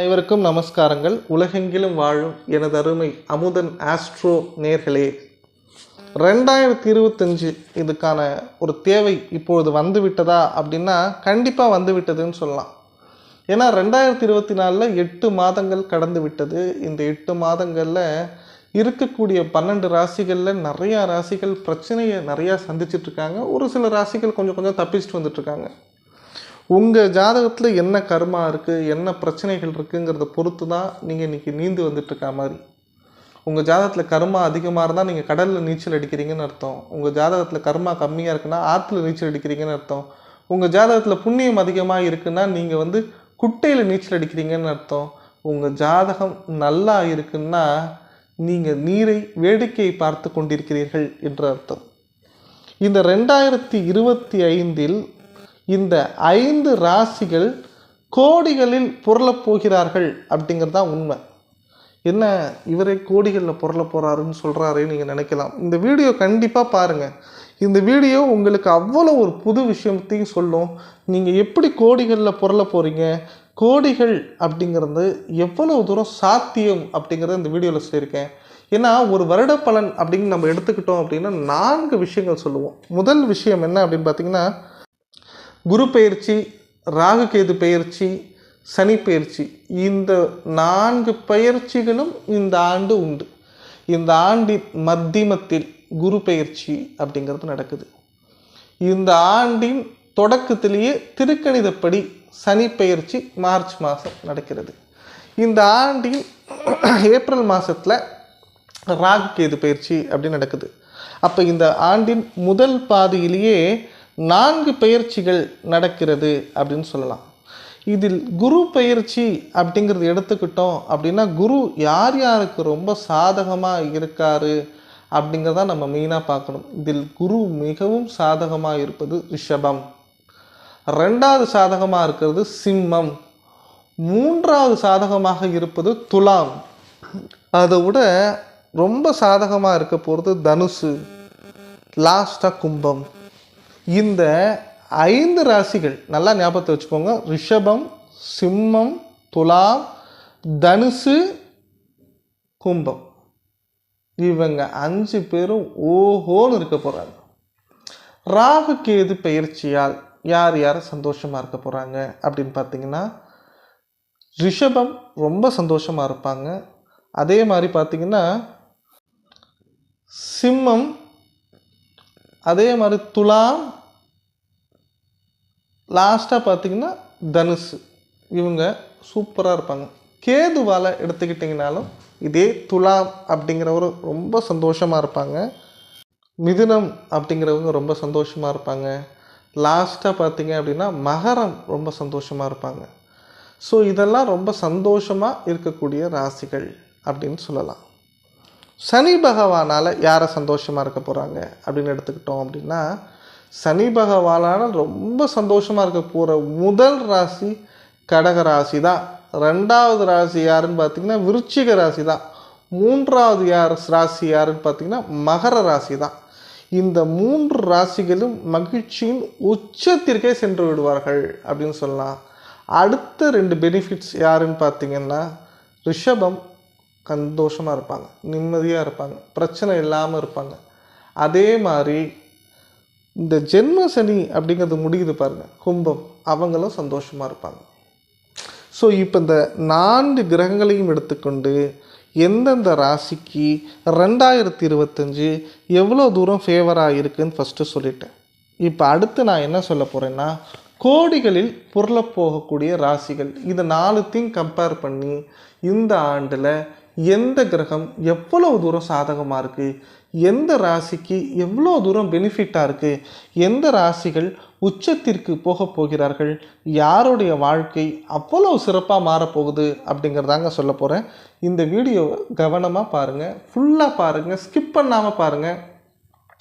அனைவருக்கும் நமஸ்காரங்கள். உலகெங்கிலும் வாழும் எனது அருமை அமுதன் ஆஸ்ட்ரோ நேர்களே. ரெண்டாயிரத்தி இருபத்தஞ்சு இதுக்கான ஒரு தேவை இப்பொழுது வந்து விட்டதா அப்படின்னா கண்டிப்பாக வந்து விட்டதுன்னு சொல்லலாம். ஏன்னா ரெண்டாயிரத்தி இருபத்தி நாலில் எட்டு மாதங்கள் கடந்து விட்டது. இந்த எட்டு மாதங்களில் இருக்கக்கூடிய பன்னெண்டு ராசிகளில் நிறையா ராசிகள் பிரச்சனையை நிறையா சந்திச்சிட்டு இருக்காங்க. ஒரு சில ராசிகள் கொஞ்சம் கொஞ்சம் தப்பிச்சுட்டு வந்துட்டுருக்காங்க உங்கள் ஜாதகத்தில் என்ன கர்மா இருக்குது என்ன பிரச்சனைகள் இருக்குங்கிறத பொறுத்து தான் நீங்கள் இன்றைக்கி நீந்து வந்துட்டுருக்க மாதிரி. உங்கள் ஜாதகத்தில் கர்மா அதிகமாக இருந்தால் நீங்கள் கடலில் நீச்சல் அடிக்கிறீங்கன்னு அர்த்தம். உங்கள் ஜாதகத்தில் கர்மா கம்மியாக இருக்குன்னா ஆற்றுல நீச்சல் அடிக்கிறீங்கன்னு அர்த்தம். உங்கள் ஜாதகத்தில் புண்ணியம் அதிகமாக இருக்குன்னா நீங்கள் வந்து குட்டையில் நீச்சல் அடிக்கிறீங்கன்னு அர்த்தம். உங்கள் ஜாதகம் நல்லா இருக்குன்னா நீங்கள் நீரை வேடிக்கை பார்த்து கொண்டிருக்கிறீர்கள் என்று அர்த்தம். இந்த ரெண்டாயிரத்தி இருபத்தி ஐந்தில் இந்த ஐந்து ராசிகள் கோடிகளில் புரளப் போகிறார்கள் அப்படிங்கிறது தான் உண்மை. என்ன இவரே கோடிகளில் புரள போகிறாருன்னு சொல்கிறாருன்னு நீங்கள் நினைக்கலாம். இந்த வீடியோ கண்டிப்பாக பாருங்கள் இந்த வீடியோ உங்களுக்கு அவ்வளோ ஒரு புது விஷயத்தையும் சொல்லும். நீங்கள் எப்படி கோடிகளில் புரள போகிறீங்க கோடிகள் அப்படிங்கிறது எவ்வளோ தூரம் சாத்தியம் அப்படிங்கிறத இந்த வீடியோவில் சொல்லியிருக்கேன். ஏன்னா ஒரு வருட பலன் அப்படின்னு நம்ம எடுத்துக்கிட்டோம் அப்படின்னா நான்கு விஷயங்கள் சொல்லுவோம். முதல் விஷயம் என்ன அப்படின்னு பார்த்தீங்கன்னா குரு ராகு கேது பயிற்சி சனி பயிற்சி இந்த நான்கு பயிற்சிகளும் இந்த ஆண்டு உண்டு. இந்த ஆண்டின் மத்தியமத்தில் குரு பயிற்சி அப்படிங்கிறது நடக்குது. இந்த ஆண்டின் தொடக்கத்திலேயே திருக்கணிதப்படி சனி பயிற்சி மார்ச் மாதம் நடக்கிறது. இந்த ஆண்டின் ஏப்ரல் மாதத்தில் ராகு கேது பயிற்சி அப்படின்னு நடக்குது. அப்போ இந்த ஆண்டின் முதல் பாதியிலேயே நான்கு பயிற்சிகள் நடக்கிறது அப்படின்னு சொல்லலாம். இதில் குரு பயிற்சி அப்படிங்கிறது எடுத்துக்கிட்டோம் அப்படின்னா குரு யார் யாருக்கு ரொம்ப சாதகமாக இருக்காரு அப்படிங்கிறத நம்ம மெயினாக பார்க்கணும். இதில் குரு மிகவும் சாதகமாக இருப்பது ரிஷபம். ரெண்டாவது சாதகமாக இருக்கிறது சிம்மம். மூன்றாவது சாதகமாக இருப்பது துலாம். அதை விட ரொம்ப சாதகமாக இருக்க போகிறது தனுசு. லாஸ்ட்டாக கும்பம். இந்த ஐந்து ராசிகள் நல்லா ஞாபகத்தை வச்சுக்கோங்க. ரிஷபம் சிம்மம் துலாம் தனுசு கும்பம். இவங்க அஞ்சு பேரும் ஓஹோன்னு இருக்க போகிறாங்க ராகு கேது பயிற்சியால் யார் யார் சந்தோஷமாக இருக்க போகிறாங்க அப்படின்னு பார்த்தீங்கன்னா ரிஷபம் ரொம்ப சந்தோஷமாக இருப்பாங்க. அதே மாதிரி பார்த்தீங்கன்னா சிம்மம் அதே மாதிரி துலாம் லாஸ்ட்டாக பார்த்தீங்கன்னா தனுசு. இவங்க சூப்பராக இருப்பாங்க. கேதுவால் எடுத்துக்கிட்டிங்கனாலும் இதே துலாம் அப்படிங்கிறவரும் ரொம்ப சந்தோஷமாக இருப்பாங்க. மிதுனம் அப்படிங்கிறவங்க ரொம்ப சந்தோஷமாக இருப்பாங்க. லாஸ்ட்டாக பார்த்திங்க அப்படின்னா மகரம் ரொம்ப சந்தோஷமாக இருப்பாங்க. ஸோ இதெல்லாம் ரொம்ப சந்தோஷமாக இருக்கக்கூடிய ராசிகள் அப்படின்னு சொல்லலாம். சனி பகவானால் யாரை சந்தோஷமாக இருக்க போகிறாங்க அப்படின்னு எடுத்துக்கிட்டோம் அப்படின்னா சனி பகவானால் ரொம்ப சந்தோஷமாக இருக்க போகிற முதல் ராசி கடக ராசி தான் ரெண்டாவது ராசி யாருன்னு பார்த்தீங்கன்னா விருச்சிக ராசி தான் மூன்றாவது யார் ராசி யாருன்னு பார்த்தீங்கன்னா மகர ராசி தான் இந்த மூன்று ராசிகளும் மகிழ்ச்சியின் உச்சத்திற்கே சென்று விடுவார்கள் அப்படின்னு சொல்லலாம். அடுத்த ரெண்டு பெனிஃபிட்ஸ் யாருன்னு பார்த்தீங்கன்னா ரிஷபம் சந்தோஷமாக இருப்பாங்க நிம்மதியாக இருப்பாங்க பிரச்சனை இல்லாமல் இருப்பாங்க. அதே மாதிரி இந்த ஜென்ம சனி அப்படிங்கிறது முடியுது பாருங்கள் கும்பம். அவங்களும் சந்தோஷமாக இருப்பாங்க. ஸோ இப்போ இந்த நான்கு கிரகங்களையும் எடுத்துக்கொண்டு எந்தெந்த ராசிக்கு ரெண்டாயிரத்தி இருபத்தஞ்சு எவ்வளோ தூரம் ஃபேவராக இருக்குதுன்னு ஃபஸ்ட்டு சொல்லிட்டேன். இப்போ அடுத்து நான் என்ன சொல்ல போகிறேன்னா கோடிகளில் பொருள போகக்கூடிய ராசிகள். இது நாலுத்தையும் கம்பேர் பண்ணி இந்த ஆண்டில் எந்த கிரகம் எவ்வளவு தூரம் சாதகமாக இருக்குது எந்த ராசிக்கு எவ்வளோ தூரம் பெனிஃபிட்டாக இருக்குது எந்த ராசிகள் உச்சத்திற்கு போக போகிறார்கள்? யாருடைய வாழ்க்கை அவ்வளோ சிறப்பாக மாறப்போகுது அப்படிங்கிறதாங்க சொல்ல போகிறேன் இந்த வீடியோ கவனமாக பாருங்கள் ஃபுல்லாக பாருங்கள் ஸ்கிப் பண்ணாமல் பாருங்கள்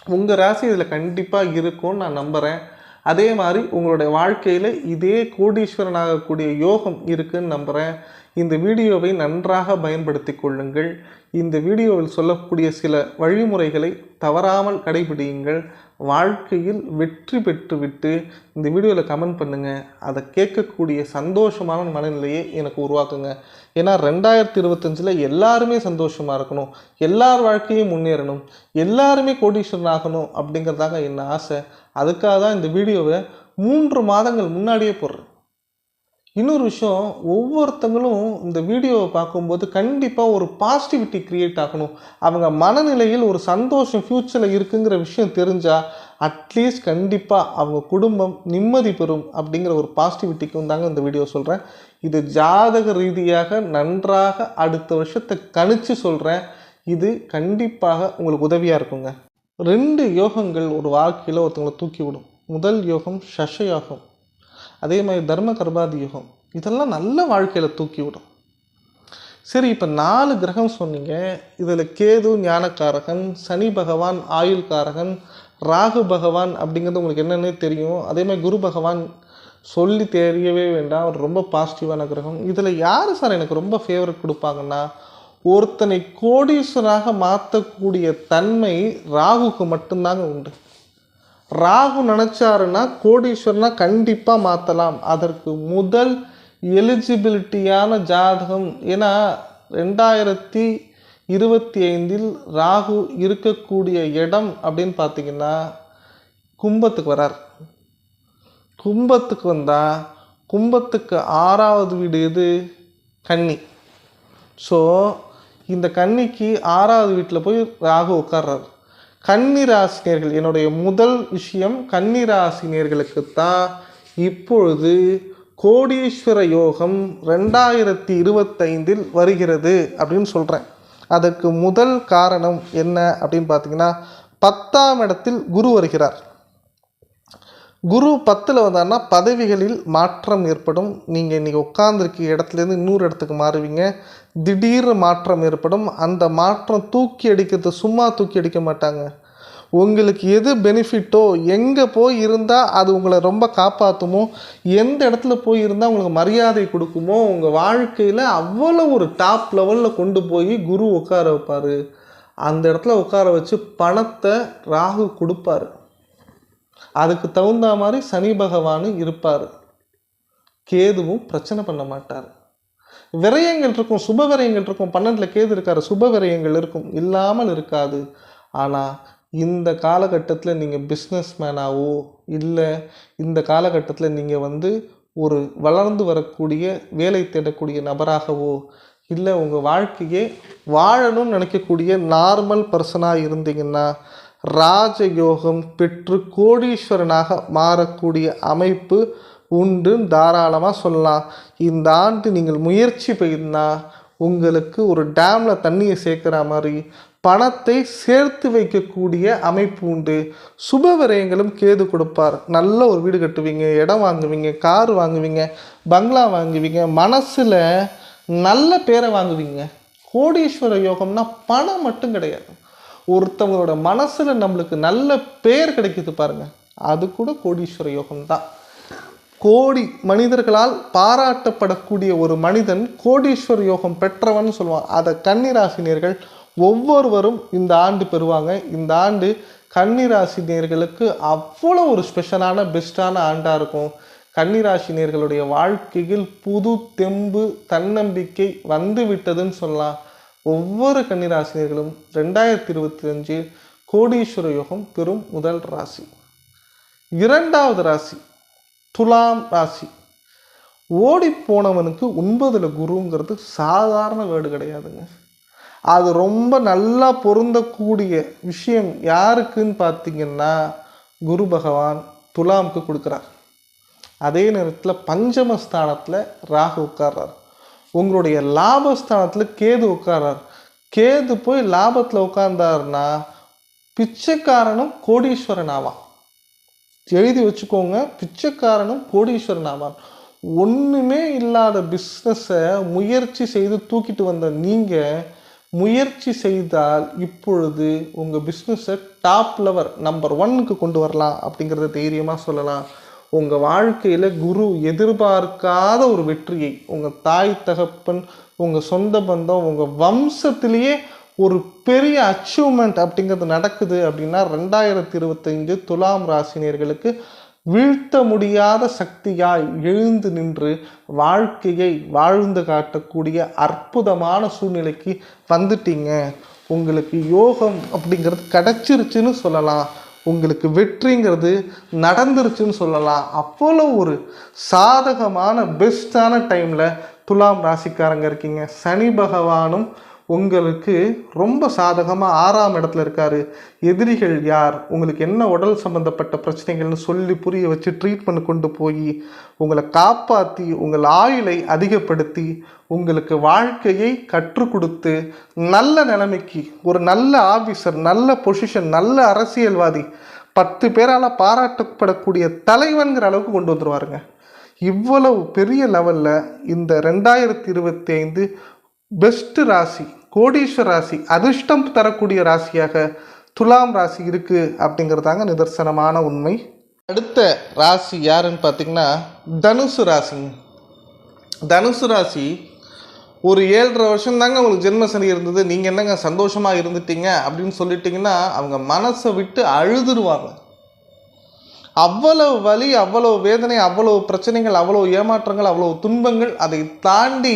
உங்கள் ராசி இதில் கண்டிப்பாக இருக்கும்னு நான் நம்புகிறேன் அதே மாதிரி உங்களுடைய வாழ்க்கையில் இதே கோடீஸ்வரன் ஆகக்கூடிய யோகம் இருக்குன்னு நம்புகிறேன் இந்த வீடியோவை நன்றாக பயன்படுத்திக் கொள்ளுங்கள். இந்த வீடியோவில் சொல்லக்கூடிய சில வழிமுறைகளை தவறாமல் கடைபிடியுங்கள். வாழ்க்கையில் வெற்றி பெற்றுவிட்டு இந்த வீடியோவில் கமெண்ட் பண்ணுங்கள் அதை கேட்கக்கூடிய சந்தோஷமான மனநிலையை எனக்கு உருவாக்குங்க. ஏன்னா ரெண்டாயிரத்தி இருபத்தஞ்சில் எல்லாருமே சந்தோஷமாக இருக்கணும். எல்லார் வாழ்க்கையும் முன்னேறணும். எல்லாருமே கோடீஸ்வரன் ஆகணும் அப்படிங்கிறதாங்க என் ஆசை. அதுக்காக தான் இந்த வீடியோவை மூன்று மாதங்கள் முன்னாடியே போடுறேன். இன்னொரு விஷயம் ஒவ்வொருத்தங்களும் இந்த வீடியோவை பார்க்கும்போது கண்டிப்பாக ஒரு பாசிட்டிவிட்டி க்ரியேட் ஆகணும். அவங்க மனநிலையில் ஒரு சந்தோஷம் ஃப்யூச்சரில் இருக்குங்கிற விஷயம் தெரிஞ்சால் அட்லீஸ்ட் கண்டிப்பாக அவங்க குடும்பம் நிம்மதி பெறும் அப்படிங்கிற ஒரு பாசிட்டிவிட்டிக்கும் தாங்க இந்த வீடியோ சொல்கிறேன் இது ஜாதக ரீதியாக நன்றாக அடுத்த வருஷத்தை கணிச்சு சொல்கிறேன் இது கண்டிப்பாக உங்களுக்கு உதவியாக இருக்குங்க. ரெண்டு யோகங்கள் ஒரு வாழ்க்கையில் ஒருத்தவங்களை தூக்கி விடும் முதல் யோகம் சஷ யோகம். அதே மாதிரி தர்ம கர்பாதி யுகம் இதெல்லாம் நல்ல வாழ்க்கையில் தூக்கி விடும் சரி இப்போ நாலு கிரகம் சொன்னீங்க. இதில் கேது ஞானக்காரகன் சனி பகவான் ஆயுள்காரகன் ராகு பகவான் அப்படிங்கிறது உங்களுக்கு என்னென்னே தெரியும். அதே மாதிரி குரு பகவான் சொல்லி தெரியவே வேண்டாம். அவர் ரொம்ப பாசிட்டிவான கிரகம். இதில் யார் சார் எனக்கு ரொம்ப ஃபேவரட் கொடுப்பாங்கன்னா ஒருத்தனை கோடீஸ்வராக மாற்றக்கூடிய தன்மை ராகுக்கு மட்டும்தாங்க உண்டு. ராகு நினச்சாருன்னா கோடீஸ்வரனா கண்டிப்பாக மாற்றலாம் அதற்கு முதல் எலிஜிபிலிட்டியான ஜாதகம். ஏன்னா ரெண்டாயிரத்தி இருபத்தி ஐந்தில் ராகு இருக்கக்கூடிய இடம் அப்படின்னு பார்த்தீங்கன்னா கும்பத்துக்கு வரார். கும்பத்துக்கு வந்தால் கும்பத்துக்கு ஆறாவது வீடு எது? கன்னி. ஸோ இந்த கன்னிக்கு ஆறாவது வீட்டில் போய் ராகு உட்கார்றாரு. கன்னிராசினியர்கள். என்னுடைய முதல் விஷயம் கன்னிராசினியர்களுக்கு தான் இப்பொழுது கோடீஸ்வர யோகம் ரெண்டாயிரத்தி இருபத்தைந்தில் வருகிறது அப்படின்னு சொல்கிறேன் அதற்கு முதல் காரணம் என்ன அப்படின்னு பார்த்தீங்கன்னா பத்தாம் இடத்தில் குரு வருகிறார். குரு பத்தில் வந்தார்னா பதவிகளில் மாற்றம் ஏற்படும். நீங்கள் இன்றைக்கி உட்காந்துருக்க இடத்துலேருந்து இன்னொரு இடத்துக்கு மாறுவீங்க. திடீர் மாற்றம் ஏற்படும். அந்த மாற்றம் தூக்கி அடிக்கிறது சும்மா தூக்கி அடிக்க மாட்டாங்க. உங்களுக்கு எது பெனிஃபிட்டோ எங்கே போய் இருந்தால் அது உங்களை ரொம்ப காப்பாற்றுமோ எந்த இடத்துல போய் இருந்தால் உங்களுக்கு மரியாதை கொடுக்குமோ உங்கள் வாழ்க்கையில் அவ்வளோ ஒரு டாப் லெவலில் கொண்டு போய் குரு உட்கார வைப்பார். அந்த இடத்துல உட்கார வச்சு பணத்தை ராகு கொடுப்பாரு. அதுக்கு தகுந்த மாதிரி சனி பகவானும் இருப்பார். கேதுவும் பிரச்சனை பண்ண மாட்டார். விரயங்கள் இருக்கும் சுப விரயங்கள் இருக்கும் பன்னெண்டில் கேது இருக்காரு சுப விரயங்கள் இருக்கும் இல்லாமல் இருக்காது. ஆனால் இந்த காலகட்டத்தில் நீங்கள் பிஸ்னஸ் மேனாவோ இல்லை இந்த காலகட்டத்தில் நீங்கள் வந்து ஒரு வளர்ந்து வரக்கூடிய வேலை தேடக்கூடிய நபராகவோ இல்லை உங்கள் வாழ்க்கையே வாழணும்னு நினைக்கக்கூடிய நார்மல் பர்சனாக இருந்தீங்கன்னா ராஜயோகம் பெற்று கோடீஸ்வரனாக மாறக்கூடிய அமைப்பு உண்டுன்னு தாராளமாக சொல்லலாம். இந்த ஆண்டு நீங்கள் முயற்சி பெய்தால் உங்களுக்கு ஒரு டேமில் தண்ணியை சேர்க்குற மாதிரி பணத்தை சேர்த்து வைக்கக்கூடிய அமைப்பு உண்டு. சுப விரயங்களும் கேது கொடுப்பார். நல்ல ஒரு வீடு கட்டுவீங்க இடம் வாங்குவீங்க கார் வாங்குவீங்க பங்களா வாங்குவீங்க மனசில் நல்ல பேரை வாங்குவீங்க. கோடீஸ்வர யோகம்னா பணம் மட்டும் கிடையாது. ஒருத்தவங்களோட மனசில் நம்மளுக்கு நல்ல பேர் கிடைக்கிது பாருங்கள் அது கூட கோடீஸ்வர யோகம் தான் கோடி மனிதர்களால் பாராட்டப்படக்கூடிய ஒரு மனிதன் கோடீஸ்வர யோகம் பெற்றவன் சொல்லுவான். அதை கன்னிராசினியர்கள் ஒவ்வொருவரும் இந்த ஆண்டு பெறுவாங்க. இந்த ஆண்டு கன்னிராசினியர்களுக்கு அவ்வளோ ஒரு ஸ்பெஷலான பெஸ்ட்டான ஆண்டாக இருக்கும். கன்னிராசினியர்களுடைய வாழ்க்கையில் புது தெம்பு தன்னம்பிக்கை வந்து விட்டதுன்னு சொல்லலாம். ஒவ்வொரு கன்னிராசினியர்களும் ரெண்டாயிரத்தி இருபத்தி அஞ்சு கோடீஸ்வர யோகம் பெறும் முதல் ராசி. இரண்டாவது ராசி துலாம் ராசி. ஓடி போனவனுக்கு ஒன்பதில் குருங்கிறது சாதாரண வேர்டு கிடையாதுங்க. அது ரொம்ப நல்லா பொருந்தக்கூடிய விஷயம் யாருக்குன்னு பார்த்தீங்கன்னா குரு பகவான் துலாமுக்கு கொடுக்குறார். அதே நேரத்தில் பஞ்சமஸ்தானத்தில் ராகு உட்கார்றார். உங்களுடைய லாபஸ்தானத்தில் கேது உட்கார்றார். கேது போய் லாபத்தில் உட்கார்ந்தாருன்னா பிச்சைக்காரனும் கோடீஸ்வரன் ஆவான். எழுதி வச்சுக்கோங்க. பிச்சைக்காரனும் கோடீஸ்வரன் ஆவான் ஒன்றுமே இல்லாத பிஸ்னஸை முயற்சி செய்து தூக்கிட்டு வந்த நீங்கள் முயற்சி செய்தால் இப்பொழுது உங்கள் பிஸ்னஸை டாப் லெவர் நம்பர் ஒன்னுக்கு கொண்டு வரலாம் அப்படிங்கிறத தைரியமாக சொல்லலாம். உங்கள் வாழ்க்கையில் குரு எதிர்பார்க்காத ஒரு வெற்றியை உங்கள் தாய் தகப்பன் உங்கள் சொந்த பந்தம் உங்கள் வம்சத்திலேயே ஒரு பெரிய அச்சீவ்மெண்ட் அப்படிங்கிறது நடக்குது அப்படின்னா ரெண்டாயிரத்தி இருபத்தைந்து துலாம் ராசினியர்களுக்கு வீழ்த்த முடியாத சக்தியாய் எழுந்து நின்று வாழ்க்கையை வாழ்ந்து காட்டக்கூடிய அற்புதமான சூழ்நிலைக்கு வந்துட்டீங்க. உங்களுக்கு யோகம் அப்படிங்கிறது கிடச்சிருச்சுன்னு சொல்லலாம். உங்களுக்கு வெற்றிங்கிறது நடந்துருச்சுன்னு சொல்லலாம். அவ்வளோ ஒரு சாதகமான பெஸ்ட்டான டைமில் துலாம் ராசிக்காரங்க இருக்கீங்க. சனி பகவானும் உங்களுக்கு ரொம்ப சாதகமாக ஆறாம் இடத்துல இருக்கார். எதிரிகள் யார்? உங்களுக்கு என்ன உடல் சம்மந்தப்பட்ட பிரச்சனைகள்னு சொல்லி புரிய வச்சு ட்ரீட்மெண்ட் கொண்டு போய் உங்களை காப்பாற்றி உங்கள் ஆயுளை அதிகப்படுத்தி உங்களுக்கு வாழ்க்கையை கற்றுக் கொடுத்து நல்ல நிலைமைக்கு ஒரு நல்ல ஆஃபீஸர் நல்ல பொசிஷன் நல்ல அரசியல்வாதி பத்து பேரால் பாராட்டப்படக்கூடிய தலைவன்கிற அளவுக்கு கொண்டு வந்துருவாருங்க. இவ்வளவு பெரிய லெவலில் இந்த ரெண்டாயிரத்தி இருபத்தி ஐந்து பெஸ்ட் ராசி கோடீஸ்வர ராசி அதிர்ஷ்டம் தரக்கூடிய ராசியாக துலாம் ராசி இருக்கு அப்படிங்கிறதாங்க நிதர்சனமான உண்மை. அடுத்த ராசி யாருன்னு பார்த்தீங்கன்னா தனுசு ராசி தனுசு ராசி ஒரு ஏழரை வருஷம் தாங்க உங்களுக்கு ஜென்மசனி இருந்தது. நீங்கள் என்னங்க சந்தோஷமாக இருந்துட்டீங்க அப்படின்னு சொல்லிட்டீங்கன்னா அவங்க மனசை விட்டு அழுதுருவாங்க. அவ்வளவு வலி அவ்வளவு வேதனை அவ்வளவு பிரச்சனைகள் அவ்வளவு ஏமாற்றங்கள் அவ்வளவு துன்பங்கள் அதை தாண்டி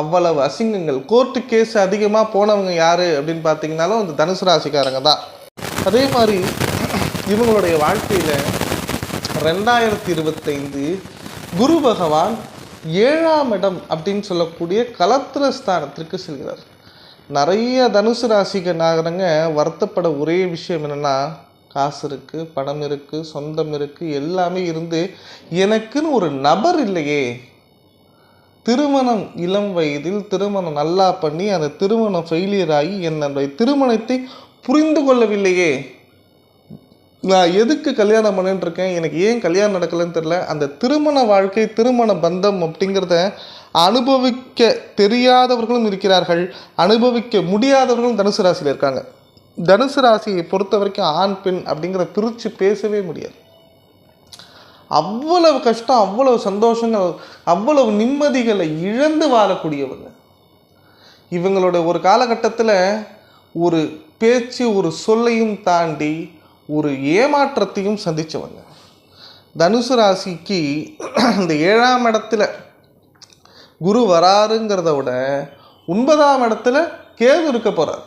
அவ்வளவு அசிங்கங்கள். கோர்ட்டு கேஸ் அதிகமாக போனவங்க யார் அப்படின்னு பார்த்தீங்கனாலும் இந்த தனுசு ராசிக்காரங்க தான். அதே மாதிரி இவங்களுடைய வாழ்க்கையில் ரெண்டாயிரத்தி இருபத்தைந்து குரு பகவான் ஏழாம் இடம் அப்படின்னு சொல்லக்கூடிய கலத்திர ஸ்தானத்திற்கு செல்கிறார். நிறைய தனுசு ராசிக்காரங்க வருத்தப்பட ஒரே விஷயம் என்னென்னா காசு இருக்குது பணம் இருக்குது சொந்தம் இருக்குது எல்லாமே இருந்து எனக்குன்னு ஒரு நபர் இல்லையே. திருமணம் இளம் வயதில் திருமணம் நல்லா பண்ணி அந்த திருமணம் ஃபெயிலியர் ஆகி என்னுடைய திருமணத்தை புரிந்து கொள்ளவில்லையே. நான் எதுக்கு கல்யாணம் பண்ணிட்டு இருக்கேன்? எனக்கு ஏன் கல்யாணம் நடக்கலைன்னு தெரில அந்த திருமண வாழ்க்கை திருமண பந்தம் அப்படிங்கிறத அனுபவிக்க தெரியாதவர்களும் இருக்கிறார்கள். அனுபவிக்க முடியாதவர்களும் தனுசு ராசியில் இருக்காங்க. தனுசு ராசியை பொறுத்த வரைக்கும் ஆண் பெண் அப்படிங்கிற பிரித்து பேசவே முடியாது. அவ்வளவு கஷ்டம் அவ்வளவு சந்தோஷங்கள் அவ்வளவு நிம்மதிகளை இழந்து வாழக்கூடியவங்க. இவங்களோட ஒரு காலகட்டத்தில் ஒரு பேச்சு ஒரு சொல்லையும் தாண்டி ஒரு ஏமாற்றத்தையும் சந்தித்தவங்க தனுசு ராசிக்கு இந்த ஏழாம் இடத்துல குரு வராருங்கிறத விட ஒன்பதாம் இடத்துல கேது இருக்க போகிறார்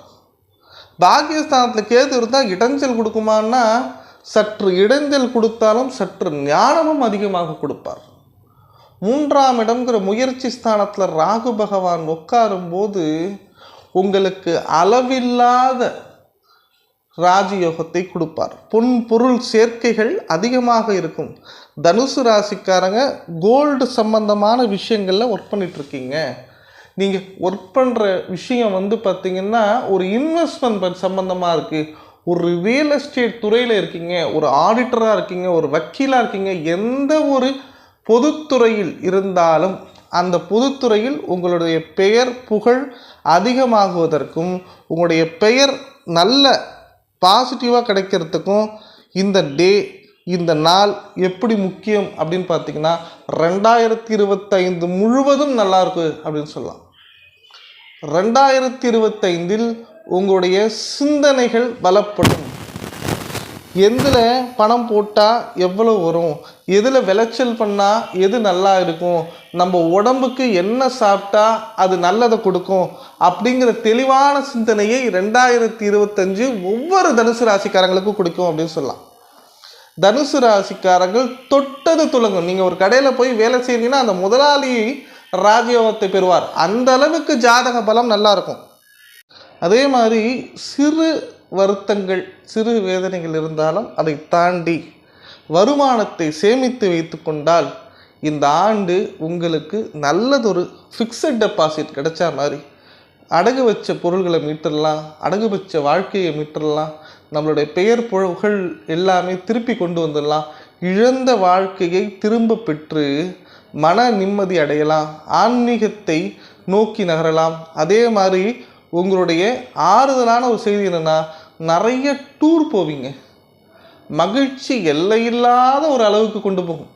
பாக்கியஸ்தானத்தில் கேது இருந்தால் இடைஞ்சல் கொடுக்குமான்னா சற்று இடைஞ்சல் கொடுத்தாலும் சற்று ஞானமும் அதிகமாக கொடுப்பார். மூன்றாம் இடம்ங்கிற முயற்சி ஸ்தானத்தில் ராகு பகவான் உட்காரும்போது உங்களுக்கு அளவில்லாத ராஜயோகத்தை கொடுப்பார். பொன் பொருள் சேர்க்கைகள் அதிகமாக இருக்கும். தனுசு ராசிக்காரங்க கோல்டு சம்பந்தமான விஷயங்களில் ஒர்க் பண்ணிகிட்ருக்கீங்க நீங்கள் ஒர்க் பண்ணுற விஷயம் வந்து பார்த்திங்கன்னா ஒரு இன்வெஸ்ட்மெண்ட் சம்மந்தமாக இருக்குது ஒரு ரியல் எஸ்டேட் துறையில் இருக்கீங்க ஒரு ஆடிட்டராக இருக்கீங்க ஒரு வக்கீலாக இருக்கீங்க எந்த ஒரு பொதுத்துறையில் இருந்தாலும் அந்த பொதுத்துறையில் உங்களுடைய பெயர் புகழ் அதிகமாகுவதற்கும் உங்களுடைய பெயர் நல்ல பாசிட்டிவாக கிடைக்கிறதுக்கும் இந்த டே இந்த நாள் எப்படி முக்கியம் அப்படின்னு பார்த்தீங்கன்னா ரெண்டாயிரத்தி இருபத்தைந்து முழுவதும் நல்லாயிருக்கு அப்படின்னு சொல்லலாம். ரெண்டாயிரத்தி இருபத்தைந்தில் உங்களுடைய சிந்தனைகள் பலப்படும். எதில் பணம் போட்டால் எவ்வளோ வரும்? எதில் விளைச்சல் பண்ணால் எது நல்லா இருக்கும்? நம்ம உடம்புக்கு என்ன சாப்பிட்டா அது நல்லதை கொடுக்கும்? அப்படிங்கிற தெளிவான சிந்தனையை ரெண்டாயிரத்தி இருபத்தஞ்சு ஒவ்வொரு தனுசு ராசிக்காரங்களுக்கும் கொடுக்கும் அப்படின்னு சொல்லலாம். தனுசு ராசிக்காரர்கள் தொட்டது துலங்கும். நீங்கள் ஒரு கடையில் போய் வேலை செய்கிறீங்கன்னா அந்த முதலாளி ராஜயோகத்தை பெறுவார். அந்த அளவுக்கு ஜாதக பலம் நல்லாயிருக்கும் அதே மாதிரி சிறு வருத்தங்கள் சிறு வேதனைகள் இருந்தாலும் அதை தாண்டி வருமானத்தை சேமித்து வைத்து கொண்டால் இந்த ஆண்டு உங்களுக்கு நல்லதொரு ஃபிக்ஸட் டெபாசிட் கிடைச்சா மாதிரி அடகு வச்ச பொருள்களை மீட்டுடலாம் அடகு வச்ச வாழ்க்கையை மீட்டுடலாம் நம்மளுடைய பெயர் புகழ் எல்லாமே திருப்பி கொண்டு வந்துடலாம். இழந்த வாழ்க்கையை திரும்ப பெற்று மன நிம்மதி அடையலாம் ஆன்மீகத்தை நோக்கி நகரலாம். அதே மாதிரி உங்களுடைய ஆறுதலான ஒரு செய்தி என்னென்னா நிறைய டூர் போவீங்க. மகிழ்ச்சி எல்லையில்லாத ஒரு அளவுக்கு கொண்டு போகும்.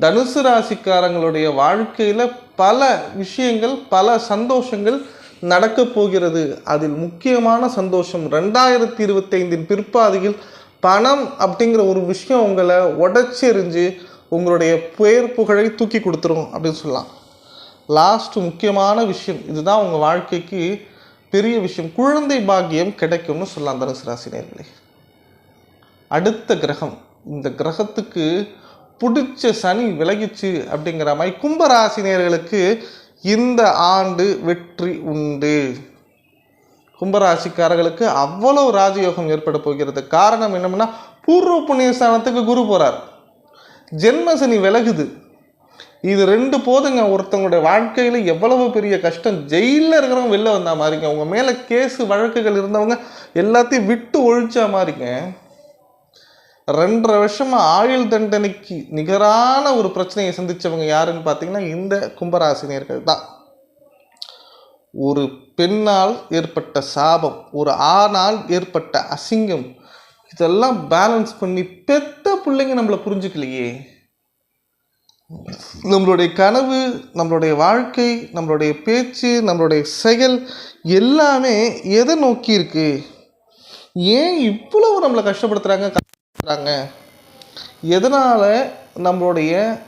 தனுசு ராசிக்காரங்களுடைய வாழ்க்கையில் பல விஷயங்கள் பல சந்தோஷங்கள் நடக்கப் போகிறது. அதில் முக்கியமான சந்தோஷம் ரெண்டாயிரத்தி இருபத்தைந்தின் பிற்பாதையில் பணம் அப்படிங்கிற ஒரு விஷயம் உங்களை உடச்செறிஞ்சு உங்களுடைய பெயர் புகழை தூக்கி கொடுத்துரும் அப்படின்னு சொல்லலாம். லாஸ்ட் முக்கியமான விஷயம் இதுதான் உங்கள் வாழ்க்கைக்கு பெரிய விஷயம். குழந்தை பாக்கியம் கிடைக்கும்னு சொல்லலாம் தனுசு அடுத்த கிரகம். இந்த கிரகத்துக்கு பிடிச்ச சனி விலகிச்சு அப்படிங்கிற மாதிரி கும்பராசினியர்களுக்கு இந்த ஆண்டு வெற்றி உண்டு. கும்பராசிக்காரர்களுக்கு அவ்வளோ ராஜயோகம் ஏற்பட போகிறது. காரணம் என்னமுன்னா பூர்வ புண்ணிய ஸ்தானத்துக்கு குரு போகிறார் ஜென்ம சனி விலகுது. இது ரெண்டு போதுங்க. ஒருத்தவங்களுடைய வாழ்க்கையில் எவ்வளவு பெரிய கஷ்டம். ஜெயிலில் இருக்கிறவங்க வெளில வந்தா மாதிரிங்க. அவங்க மேலே கேஸு வழக்குகள் இருந்தவங்க எல்லாத்தையும் விட்டு ஒழிச்சா மாதிரிங்க. ரெண்டரை வருஷமாக ஆயுள் தண்டனைக்கு நிகரான ஒரு பிரச்சனையை சந்தித்தவங்க யாருன்னு பார்த்தீங்கன்னா இந்த கும்பராசினியர்கள் தான். ஒரு பெண்ணால் ஏற்பட்ட சாபம் ஒரு ஆணால் ஏற்பட்ட அசிங்கம் இதெல்லாம் பேலன்ஸ் பண்ணி பெத்த பிள்ளைங்க நம்மளை புரிஞ்சுக்கலையே. நம்மளுடைய கனவு நம்மளுடைய வாழ்க்கை நம்மளுடைய பேச்சு நம்மளுடைய செயல் எல்லாமே எதை நோக்கி இருக்கு? ஏன் இவ்வளவு நம்மளை கஷ்டப்படுத்துகிறாங்க கஷ்டப்படுத்துகிறாங்க எதனால் நம்மளுடைய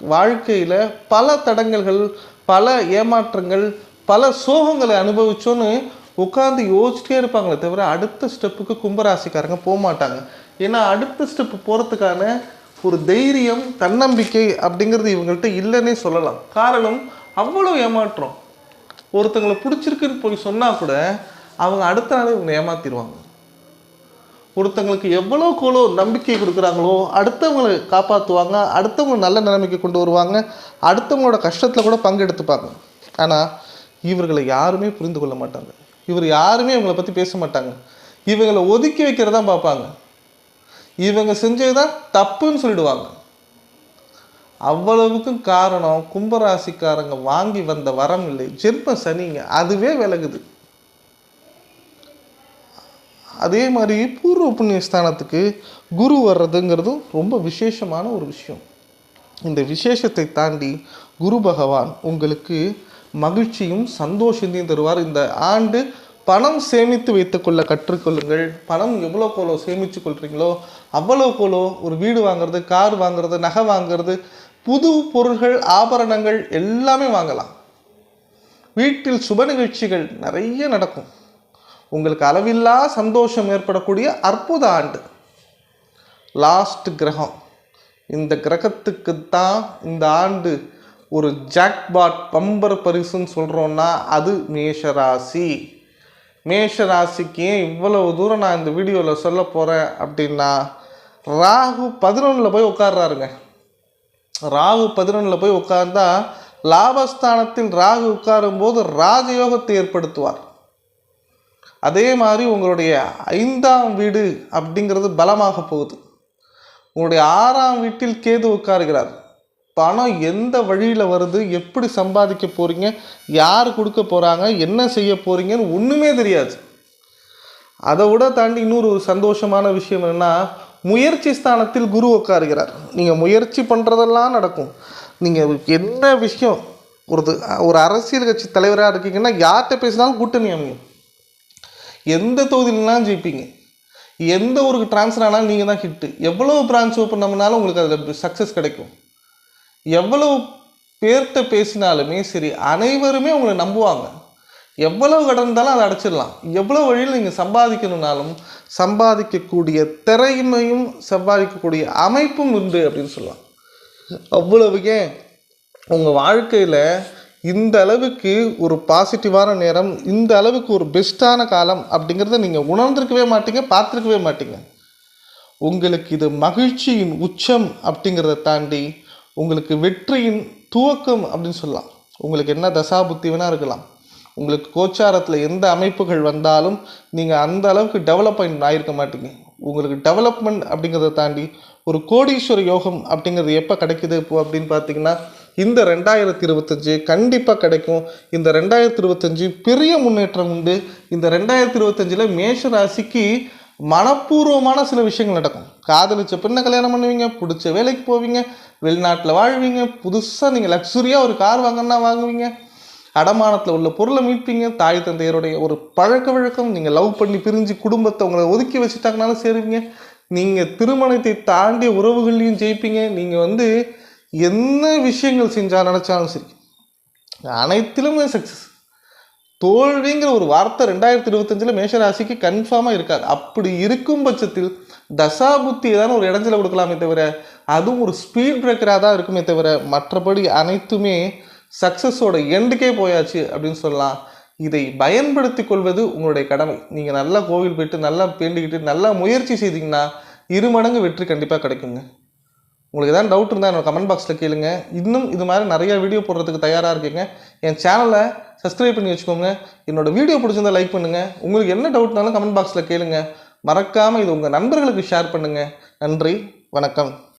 வாழ்க்கையில் பல தடங்கல்கள் பல ஏமாற்றங்கள் பல சோகங்களை அனுபவிச்சோன்னு உட்காந்து யோசிச்சிட்டே இருப்பாங்களே தவிர அடுத்த ஸ்டெப்புக்கு கும்பராசிக்காரங்க போக மாட்டாங்க. ஏன்னா அடுத்த ஸ்டெப்பு போகிறதுக்கான ஒரு தைரியம் தன்னம்பிக்கை அப்படிங்கிறது இவங்கள்ட்ட இல்லைன்னே சொல்லலாம். காரணம் அவ்வளோ ஏமாற்றம். ஒருத்தங்களை பிடிச்சிருக்குன்னு போய் சொன்னால் கூட அவங்க அடுத்த நாளே இவங்க ஏமாத்திடுவாங்க. ஒருத்தங்களுக்கு எவ்வளோ கோலோ நம்பிக்கை கொடுக்குறாங்களோ அடுத்தவங்களை காப்பாற்றுவாங்க அடுத்தவங்க நல்ல நிலைமைக்கு கொண்டு வருவாங்க அடுத்தவங்களோட கஷ்டத்தில் கூட பங்கெடுத்துப்பாங்க ஆனால் இவர்களை யாருமே புரிந்து கொள்ள மாட்டாங்க. இவர் யாருமே இவங்களை பற்றி பேச மாட்டாங்க. இவங்களை ஒதுக்கி வைக்கிறதான் பார்ப்பாங்க. இவங்க செஞ்சதுதான் தப்புன்னு சொல்லிடுவாங்க. அவ்வளவுக்கும் காரணம் கும்பராசிக்காரங்க வாங்கி வந்த வரம் இல்லை. ஜென்ம சனிங்க. அதுவே விலகுது. அதே மாதிரி பூர்வ புண்ணிய ஸ்தானத்துக்கு குரு வர்றதுங்கிறதும் ரொம்ப விசேஷமான ஒரு விஷயம். இந்த விசேஷத்தை தாண்டி குரு பகவான் உங்களுக்கு மகிழ்ச்சியும் சந்தோஷத்தையும் தருவார். இந்த ஆண்டு பணம் சேமித்து வைத்துக்கொள்ள கற்றுக்கொள்ளுங்கள். பணம் எவ்வளோ கோலோ சேமித்து கொள்கிறீங்களோ அவ்வளோ கோலோ ஒரு வீடு வாங்குறது கார் வாங்குறது நகை வாங்குறது புது பொருள்கள் ஆபரணங்கள் எல்லாமே வாங்கலாம். வீட்டில் சுப நிகழ்ச்சிகள் நிறைய நடக்கும். உங்களுக்கு அளவில்லா சந்தோஷம் ஏற்படக்கூடிய அற்புத ஆண்டு. லாஸ்ட் கிரகம். இந்த கிரகத்துக்கு தான் இந்த ஆண்டு ஒரு ஜாக்பாட் பம்பர் பரிசுன்னு சொல்கிறோன்னா அது மேஷராசி. மேஷராசிக்கு ஏன் இவ்வளவு தூரம் நான் இந்த வீடியோவில் சொல்ல போகிறேன் அப்படின்னா ராகு பதினொன்றில் போய் உட்கார்றாருங்க. ராகு பதினொன்றில் போய் உட்கார்ந்தா லாபஸ்தானத்தில் ராகு உட்காரும்போது ராஜயோகத்தை ஏற்படுத்துவார். அதே மாதிரி உங்களுடைய ஐந்தாம் வீடு அப்படிங்கிறது பலமாக போகுது. உங்களுடைய ஆறாம் வீட்டில் கேது உட்காருகிறார். பணம் எந்த வழியில் வருது எப்படி சம்பாதிக்க போகிறீங்க யார் கொடுக்க போகிறாங்க என்ன செய்ய போகிறீங்கன்னு ஒன்றுமே தெரியாது. அதை விட தாண்டி இன்னொரு ஒரு சந்தோஷமான விஷயம் என்னென்னா முயற்சி ஸ்தானத்தில் குரு உட்காருகிறார். நீங்கள் முயற்சி பண்ணுறதெல்லாம் நடக்கும். நீங்கள் என்ன விஷயம் ஒரு ஒரு அரசியல் கட்சி தலைவராக இருக்கீங்கன்னா யார்கிட்ட பேசினாலும் கூட்டணி அமையும். எந்த தொகுதியிலலாம் ஜெயிப்பீங்க? எந்த ஊருக்கு ட்ரான்ஸ்ஃபர் ஆனாலும் நீங்கள் தான் ஹிட்டு எவ்வளோ பிரான்ச் ஓப்பன் பண்ணாலும் உங்களுக்கு அதில் சக்ஸஸ் கிடைக்கும். எவ்வளவு பேர்கிட்ட பேசினாலுமே சரி அனைவருமே உங்களை நம்புவாங்க. எவ்வளவு கடன் இருந்தாலும் அதை அடைச்சிடலாம். எவ்வளோ வழியில் நீங்கள் சம்பாதிக்கணும்னாலும் சம்பாதிக்கக்கூடிய திறமையும் சம்பாதிக்கக்கூடிய அமைப்பும் உண்டு அப்படின்னு சொல்லலாம். அவ்வளவு ஏன் உங்கள் வாழ்க்கையில் இந்த அளவுக்கு ஒரு பாசிட்டிவான நேரம் இந்த அளவுக்கு ஒரு பெஸ்ட்டான காலம் அப்படிங்கிறத நீங்கள் உணர்ந்திருக்கவே மாட்டீங்க பார்த்துருக்கவே மாட்டீங்க. உங்களுக்கு இது மகிழ்ச்சியின் உச்சம் அப்படிங்கிறத தாண்டி உங்களுக்கு வெற்றியின் துவக்கம் அப்படின்னு சொல்லலாம். உங்களுக்கு என்ன தசாபுத்தி வேணால் இருக்கலாம். உங்களுக்கு கோச்சாரத்தில் எந்த அமைப்புகள் வந்தாலும் நீங்கள் அந்த அளவுக்கு டெவலப்மெண்ட் ஆகிருக்க மாட்டீங்க. உங்களுக்கு டெவலப்மெண்ட் அப்படிங்கிறத தாண்டி ஒரு கோடீஸ்வர யோகம் அப்படிங்கிறது எப்போ கிடைக்குது இப்போ அப்படின்னு பார்த்தீங்கன்னா இந்த ரெண்டாயிரத்தி இருபத்தஞ்சு கண்டிப்பாக கிடைக்கும். இந்த ரெண்டாயிரத்தி இருபத்தஞ்சு பெரிய முன்னேற்றம் உண்டு. இந்த ரெண்டாயிரத்தி இருபத்தஞ்சில் மேஷ ராசிக்கு மனப்பூர்வமான சில விஷயங்கள் நடக்கும். காதலிச்ச பெண்ணை கல்யாணம் பண்ணுவீங்க பிடிச்ச வேலைக்கு போவீங்க வெளிநாட்டில் வாழ்வீங்க புதுசாக நீங்கள் லக்ஸுரியாக ஒரு கார் வாங்கினா வாங்குவீங்க. அடமானத்தில் உள்ள பொருளை மீட்பீங்க தாய் தந்தையருடைய ஒரு பழக்க வழக்கம் நீங்கள் லவ் பண்ணி பிரிஞ்சு குடும்பத்தை உங்களை ஒதுக்கி வச்சுட்டாங்கனாலும் சேருவீங்க. நீங்கள் திருமணத்தை தாண்டிய உறவுகள்லையும் ஜெயிப்பீங்க. நீங்கள் வந்து என்ன விஷயங்கள் செஞ்சால் நினச்சாலும் சரி. அனைத்திலுமே சக்ஸஸ் தோல்விங்கிற ஒரு வார்த்தை ரெண்டாயிரத்தி இருபத்தஞ்சில் மேஷராசிக்கு கன்ஃபார்மாக இருக்காது. அப்படி இருக்கும் பட்சத்தில் தசாபுத்தி ஏதாவது ஒரு இடைஞ்சல கொடுக்கலாமே தவிர அதுவும் ஒரு ஸ்பீட் பிரேக்கராக தான் இருக்குமே தவிர மற்றபடி அனைத்துமே சக்ஸஸோட எண்டுக்கே போயாச்சு அப்படின்னு சொல்லலாம். இதை பயன்படுத்தி கொள்வது உங்களுடைய கடமை. நீங்கள் நல்லா கோவில் போயிட்டு நல்லா பேண்டிக்கிட்டு நல்லா முயற்சி செய்தீங்கன்னா இரு மடங்கு வெற்றி கண்டிப்பாக கிடைக்குங்க. உங்களுக்கு ஏதாவது டவுட் இருந்தால் என்னோட கமெண்ட் பாக்ஸில் கேளுங்க. இன்னும் இது மாதிரி நிறைய வீடியோ போடுறதுக்கு தயாராக இருக்கீங்க. என் சேனலை சப்ஸ்கிரைப் பண்ணி வச்சுக்கோங்க. என்னோட வீடியோ பிடிச்சிருந்தா லைக் பண்ணுங்கள் உங்களுக்கு என்ன டவுட்னாலும் கமெண்ட் பாக்ஸில் கேளுங்க. மறக்காமல் இது உங்கள் நண்பர்களுக்கு ஷேர் பண்ணுங்கள் நன்றி. வணக்கம்.